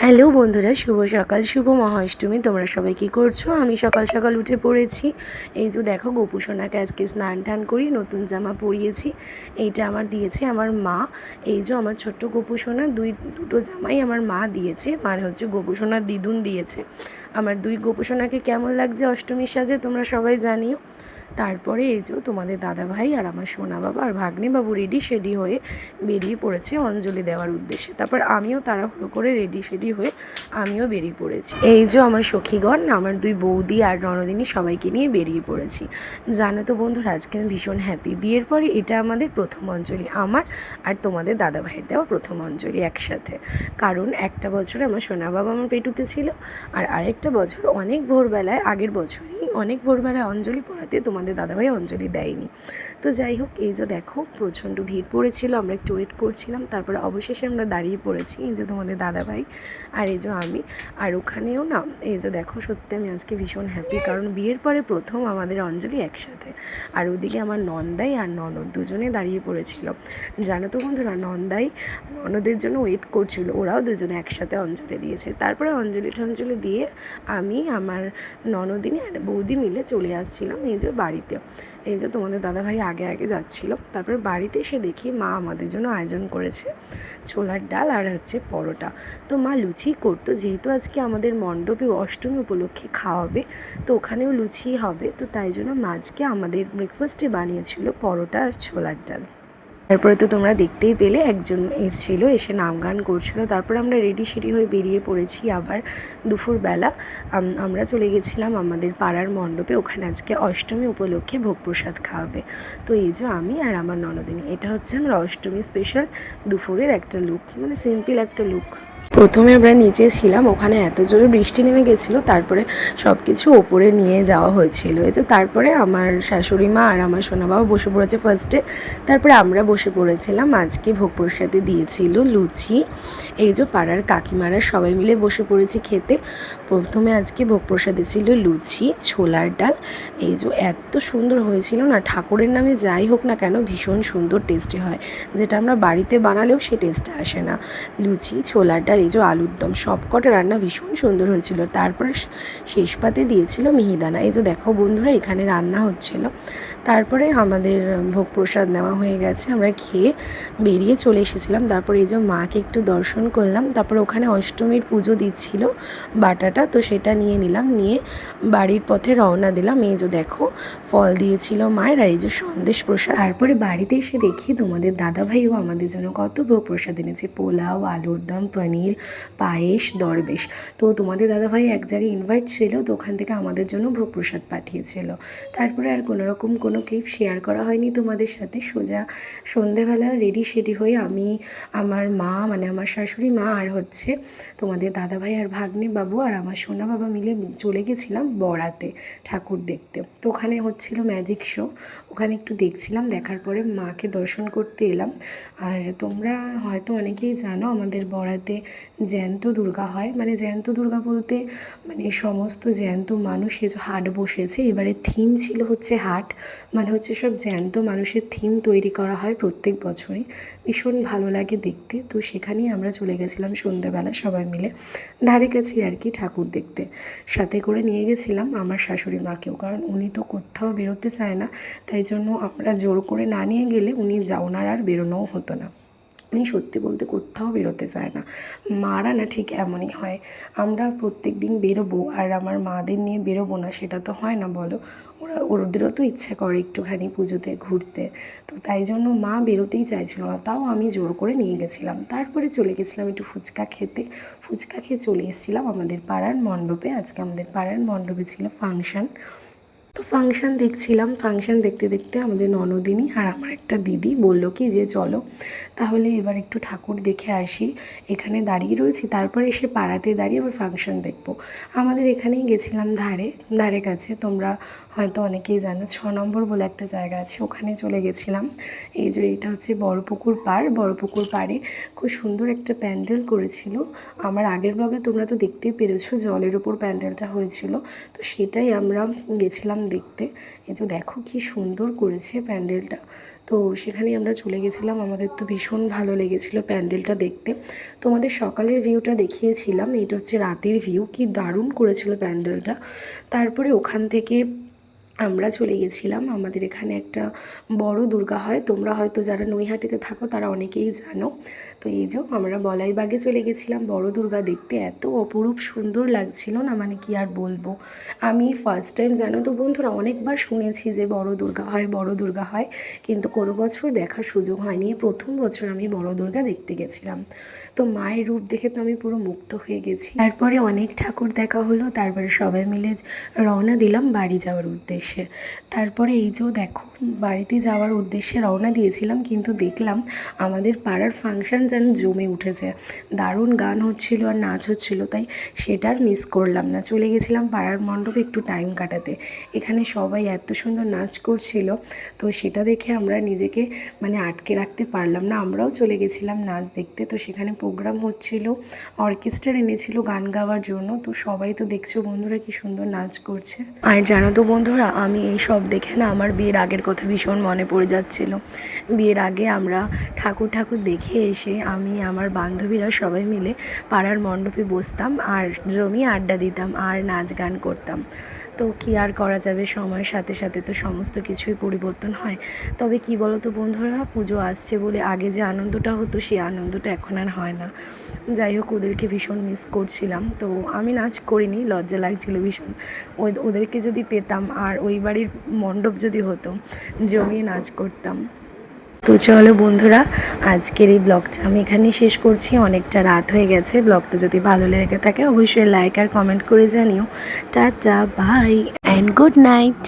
Hello বন্ধুরা, শুভ সকাল, শুভ মহাষ্টমী। তোমরা সবাই কী করছ? আমি সকাল সকাল উঠে পড়েছি। এই যে দেখো, গোপুসোনাকে আজকে স্নান টান করি, নতুন জামা পরিয়েছি। এইটা আমার দিয়েছে আমার মা। এই যে আমার ছোট্ট গোপুসোনা, দুই, দুটো জামাই আমার মা দিয়েছে। মানে হচ্ছে গোপুসোনার দিদুন দিয়েছে। আমার দুই গোপুসোনাকে কেমন লাগছে অষ্টমীর সাজে, তোমরা সবাই জানিও। তারপরে এই যে তোমাদের দাদা ভাই আর আমার সোনা বাবা আর ভাগ্নে বাবু রেডি শেডি হয়ে বেরিয়ে পড়েছে অঞ্জলি দেওয়ার উদ্দেশ্যে। তারপর আমিও তাড়াহুড়ো করে রেডি শেডি হয়ে আমিও বেরিয়ে পড়েছি। এই যে আমার সখীগণ, আমার দুই বৌদি আর ননদিনী সবাইকে নিয়ে বেরিয়ে পড়েছি। জানো তো বন্ধুরা, আজকে আমি ভীষণ হ্যাপি বিয়ের পরে এটা আমাদের প্রথম অঞ্জলি, আমার আর তোমাদের দাদা ভাইয়ের দেওয়া প্রথম অঞ্জলি একসাথে। কারণ একটা বছর আমার সোনা বাবা আমার পেটুতে ছিল আর আরেকটা বছর অনেক ভোরবেলায়, আগের বছরই অনেক ভোরবেলায় অঞ্জলি পড়াতে তোমাদের দাদাভাই অঞ্জলি দেয়নি। তো যাই হোক, এই যে দেখো, প্রচণ্ড ভিড় পড়েছিল, আমরা একটু ওয়েট করছিলাম, তারপরে অবশেষে আমরা দাঁড়িয়ে পড়েছি, এই যে তোমাদের দাদাভাই আর এই যে আমি। আর ওখানেও না, এই যে দেখো, সত্যি আমি আজকে ভীষণ হ্যাপি কারণ বিয়ের পরে প্রথম আমাদের অঞ্জলি একসাথে। আর ওদিকে আমার নন্দাই আর ননদ দুজনে দাঁড়িয়ে পড়েছিল। জানো তো বন্ধুরা, নন্দাই ননদের জন্য ওয়েট করছিল, ওরাও দুজনে একসাথে অঞ্জলি দিয়েছে। তারপরে অঞ্জলি টঞ্জলি দিয়ে আমি, আমার ননদিনী আর বৌদি মিলে চলে আসছিলাম, এই যে বাড়িতে। এই যে তোমাদের দাদাভাই আগে আগে যাচ্ছিল। তারপর বাড়িতে এসে দেখি মা আমাদের জন্য আয়োজন করেছে ছোলার ডাল আর হচ্ছে পরোটা। তো মা লুচি করতো, যেহেতু আজকে আমাদের মণ্ডপে অষ্টমী উপলক্ষে খাওয়াবে, তো ওখানেও লুচি হবে। তো তাই জন্য মা আজকে আমাদের ব্রেকফাস্টে বানিয়েছিল পরোটা আর ছোলার ডাল। তারপরে তো তোমরা দেখতেই পেলে, একজন এসেছিল, এসে নাম গান করছিল। তারপরে আমরা রেডি সেডি হয়ে বেরিয়ে পড়েছি আবার দুপুরবেলা। আম- আমরা চলে গেছিলাম আমাদের পাড়ার মণ্ডপে। ওখানে আজকে অষ্টমী উপলক্ষে ভোগ প্রসাদ খাওয়াবে। তো এই যে আমি আর আমার ননদিনী, এটা হচ্ছে আমরা অষ্টমী স্পেশাল দুপুরের একটা লুক মানে সিম্পল একটা লুক প্রথমে আমরা নিচে ছিলাম, ওখানে এত জোরে বৃষ্টি নেমে গেছিল, তারপরে সব কিছু ওপরে নিয়ে যাওয়া হয়েছিল। এই যে তারপরে আমার শাশুড়ি মা আর আমার সোনা বাবা বসে পড়েছে ফার্স্টে তারপরে আমরা বসে পড়েছিলাম, আজকে ভোগ প্রসাদে দিয়েছিল লুচি। এই যে পাড়ার কাকিমারা সবাই মিলে বসে পড়েছি খেতে। প্রথমে আজকে ভোগ প্রসাদে ছিল লুচি, ছোলার ডাল। এই যে এত সুন্দর হয়েছিল না, ঠাকুরের নামে যাই হোক না কেন ভীষণ সুন্দর টেস্টি হয়। যেটা আমরা বাড়িতে বানালেও সে টেস্টটা আসে না। লুচি, ছোলার ডাল, এই যে আলুর দম সবকটা রান্না ভীষণ সুন্দর হয়েছিল। তারপরে শেষ পাতে দিয়েছিল মিহিদানা। এই যে দেখো বন্ধুরা, এখানে রান্না হচ্ছিল। তারপরে আমাদের ভোগ প্রসাদ নেওয়া হয়ে গেছে। আমরা খেয়ে বেরিয়ে চলে এসেছিলাম। তারপরে এই যে মাকে একটু দর্শন করলাম। তারপরে ওখানে অষ্টমীর পুজো দিচ্ছিল বাটাটা, তো সেটা নিয়ে নিলাম। নিয়ে বাড়ির পথে রওনা দিলাম। এই যে দেখো, ফল দিয়েছিল মায়ের আর এই যে সন্দেশ প্রসাদ। তারপরে বাড়িতে এসে দেখি তোমাদের দাদা ভাইও আমাদের জন্য কত ভোগ প্রসাদ এনেছে। পোলাও, আলুর দম, পনির। পায়েস, দরবেশ। তো তোমাদের দাদাভাই এক জায়গায় ইনভাইট ছিল, তো ওখান থেকে আমাদের জন্য ভোগ প্রসাদ পাঠিয়েছিল। তারপরে আর কোনো রকম কোনো ক্লিপ শেয়ার করা হয়নি তোমাদের সাথে। সোজা সন্ধেবেলা রেডি শেডি হয়ে আমি, আমার মা মানে আমার শাশুড়ি মা আর হচ্ছে তোমাদের দাদাভাই আর ভাগ্নে বাবু আর আমার সোনা বাবা মিলে চলে গেছিলাম বড়াতে ঠাকুর দেখতে। তো ওখানে হচ্ছিল ম্যাজিক শো ওখানে একটু দেখছিলাম, দেখার পরে মাকে দর্শন করতে এলাম। আর তোমরা হয়তো অনেকেই জানো আমাদের বড়াতে জ্যান্ত দুর্গা হয়। মানে জ্যান্ত দুর্গা বলতে মানে সমস্ত জ্যান্ত মানুষ যে হাট বসেছে। এবারে থিম ছিল হচ্ছে হাট। মানে হচ্ছে সব জ্যান্ত মানুষের থিম তৈরি করা হয় প্রত্যেক বছরই। ভীষণ ভালো লাগে দেখতে। তো সেখানেই আমরা চলে গেছিলাম সন্ধ্যাবেলা সবাই মিলে। ধারে কাছে আর কি ঠাকুর দেখতে। সাথে করে নিয়ে গেছিলাম আমার শাশুড়ি মাকেও। কারণ উনি তো কোথাও বেরোতে চায় না। তাই জন্য আমরা জোর করে না নিয়ে গেলে উনি যা ওনার আর বেরোনোও হতো না। উনি সত্যি বলতে কোথাও বেরোতে চায় না। মারা না ঠিক এমনই হয়। আমরা প্রত্যেক দিন বেরোবো আর আমার মাদের নিয়ে বেরোবো না, সেটা তো হয় না বলো। ওরা, ওদেরও তো ইচ্ছে করে একটুখানি পুজোতে, ঘুরতে। তো তাই জন্য মা বেরোতেই চাইছিল না, তাও আমি জোর করে নিয়ে গেছিলাম। তারপরে চলে গেছিলাম একটু ফুচকা খেতে। ফুচকা খেয়ে চলে এসেছিলাম আমাদের পাড়ার মণ্ডপে। আজকে আমাদের পাড়ার মণ্ডপে ছিল ফাংশন। তো ফাংশন দেখছিলাম, ফাংশন দেখতে দেখতে আমাদের ননদিনী আর আমার একটা দিদি বলল কি যে চলো, তাহলে এবার একটু ঠাকুর দেখে আসি। এখানে দাঁড়িয়ে রয়েছি, তারপরে এসে পাড়াতে দাঁড়িয়ে আবার ফাংশন দেখব। আমাদের এখানেই গেছিলাম ধারে ধারে কাছে, তোমরা হয়তো অনেকেই জানো, ছ নম্বর বলে একটা জায়গা আছে, ওখানে চলে গেছিলাম। এই যে এটা হচ্ছে বড়পুকুর পাড়, বড়পুকুর পাড়ে খুব সুন্দর একটা প্যান্ডেল করেছিল। আমার আগের ব্লগে তোমরা তো দেখতেই পেরেছ, জলের ওপর প্যান্ডেলটা হয়েছিল। তো সেটাই আমরা গেছিলাম দেখতে। এই যে দেখো কি সুন্দর করেছে প্যান্ডেলটা। তো সেখানে আমরা চলে গেছিলাম। আমাদের তো ভীষণ ভালো লেগেছিলো প্যান্ডেলটা দেখতে। তোমাদের সকালের ভিউটা দেখিয়েছিলাম। এটা হচ্ছে রাতের ভিউ কি দারুণ করেছিল প্যান্ডেলটা। তারপরে ওখান থেকে আমরা চলে গেছিলাম। আমাদের এখানে একটা বড় দুর্গা হয়। তোমরা হয়তো যারা নৈহাটিতে থাকো, তারা অনেকেই জানো। তো এই যে আমরা বলাইবাগে চলে গেছিলাম। বড় দুর্গা দেখতে এত অপরূপ সুন্দর লাগছিল না? মানে কি আর বলব? আমি ফার্স্ট টাইম জানো তো বন্ধুরা, অনেকবার শুনেছি যে বড় দুর্গা হয়, বড় দুর্গা হয়। কিন্তু কোনো বছর দেখার সুযোগ হয়নি। প্রথম বছর আমি বড় দুর্গা দেখতে গেছিলাম। তো মায়ের রূপ দেখে তো আমি পুরো মুক্ত হয়ে গেছি। তারপরে অনেক ঠাকুর দেখা হলো। তারপরে সবাই মিলে রওনা দিলাম বাড়ি যাওয়ার উদ্দেশ্যে। তারপরে এই যে দেখো, বাড়িতে যাওয়ার উদ্দেশ্যে রওনা দিয়েছিলাম, কিন্তু দেখলাম আমাদের পাড়ার ফাংশন যেন জমে উঠেছে। দারুণ গান হচ্ছিল আর নাচ হচ্ছিল, তাই সেটার মিস করলাম না। চলে গেছিলাম পাড়ার মণ্ডপে একটু টাইম কাটাতে। এখানে সবাই এত সুন্দর নাচ করছিল, তো সেটা দেখে আমরা নিজেকে মানে আটকে রাখতে পারলাম না। আমরাও চলে গেছিলাম নাচ দেখতে, তো সেখানে প্রোগ্রাম হচ্ছিল অর্কেস্ট্রার এনেছিল গান গাওয়ার জন্য। তো সবাই তো দেখছ বন্ধুরা কি সুন্দর নাচ করছে। আর জানো তো বন্ধুরা আমি এই সব দেখে না আমার বিয়ের আগের কথা ভীষণ মনে পড়ে যাচ্ছিল। বিয়ের আগে আমরা ঠাকুর ঠাকুর দেখে এসে আমি, আমার বান্ধবীরা সবাই মিলে পাড়ার মণ্ডপে বসতাম আর জমি আড্ডা দিতাম আর নাচ গান করতাম। তো কি আর করা যাবে? সময়ের সাথে সাথে তো সমস্ত কিছুই পরিবর্তন হয়। তবে কি বলো তো বন্ধুরা, পুজো আসছে বলে আগে যে আনন্দটা হতো, সেই আনন্দটা এখন আর হয় না। যাই হোক, ওদেরকে ভীষণ মিস করছিলাম। তো আমি নাচ করিনি, লজ্জা লাগছিল ভীষণ। ওদেরকে যদি পেতাম আর ওই বাড়ির মণ্ডপ যদি হতো, জমিয়ে নাচ করতাম। তো চলো বন্ধুরা, আজকের এই ব্লগটা আমি এখানেই শেষ করছি। অনেকটা রাত হয়ে গেছে, ব্লগটা যদি ভালো লেগে থাকে অবশ্যই লাইক আর কমেন্ট করে জানিও। Tata, bye and good night